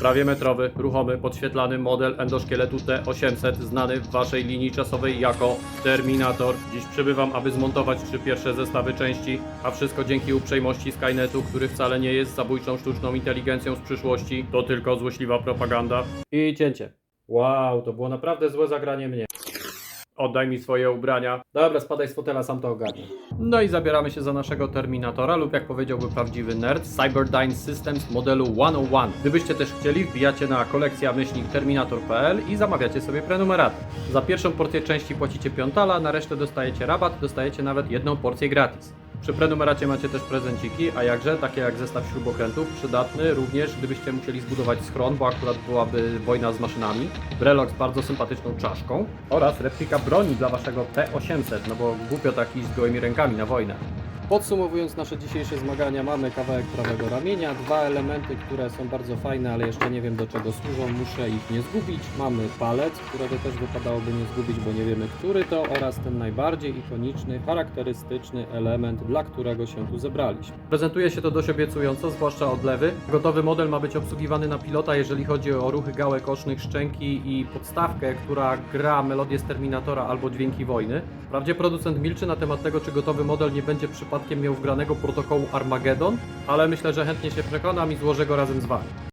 Prawie metrowy, ruchomy, podświetlany model endoszkieletu T800, znany w waszej linii czasowej jako Terminator. Dziś przybywam, aby zmontować trzy pierwsze zestawy części, a wszystko dzięki uprzejmości Skynetu, który wcale nie jest zabójczą sztuczną inteligencją z przyszłości. To tylko złośliwa propaganda. I cięcie. Wow, to było naprawdę złe zagranie mnie. Oddaj mi swoje ubrania. Dobra, spadaj z fotela, sam to ogarnę. No i zabieramy się za naszego Terminatora, lub jak powiedziałby prawdziwy nerd, Cyberdyne Systems modelu 101. Gdybyście też chcieli, wbijacie na kolekcja myślnik terminator.pl i zamawiacie sobie prenumeratę. Za pierwszą porcję części płacicie piątala, na resztę dostajecie rabat, dostajecie nawet jedną porcję gratis. Przy prenumeracie macie też prezenciki, a jakże, takie jak zestaw śrubokrętów, przydatny również, gdybyście musieli zbudować schron, bo akurat byłaby wojna z maszynami, Brelox z bardzo sympatyczną czaszką oraz replika broni dla waszego T800, no bo głupio tak iść z gołymi rękami na wojnę. Podsumowując nasze dzisiejsze zmagania, mamy kawałek prawego ramienia, dwa elementy, które są bardzo fajne, ale jeszcze nie wiem do czego służą, muszę ich nie zgubić. Mamy palec, którego też wypadałoby nie zgubić, bo nie wiemy który to, oraz ten najbardziej ikoniczny, charakterystyczny element, dla którego się tu zebraliśmy. Prezentuje się to dość obiecująco, zwłaszcza od lewy. Gotowy model ma być obsługiwany na pilota, jeżeli chodzi o ruchy gałek ocznych, szczęki i podstawkę, która gra melodię z Terminatora albo dźwięki wojny. Wprawdzie producent milczy na temat tego, czy gotowy model nie będzie przypadkiem miał wgranego protokołu Armageddon, ale myślę, że chętnie się przekonam i złożę go razem z Wami.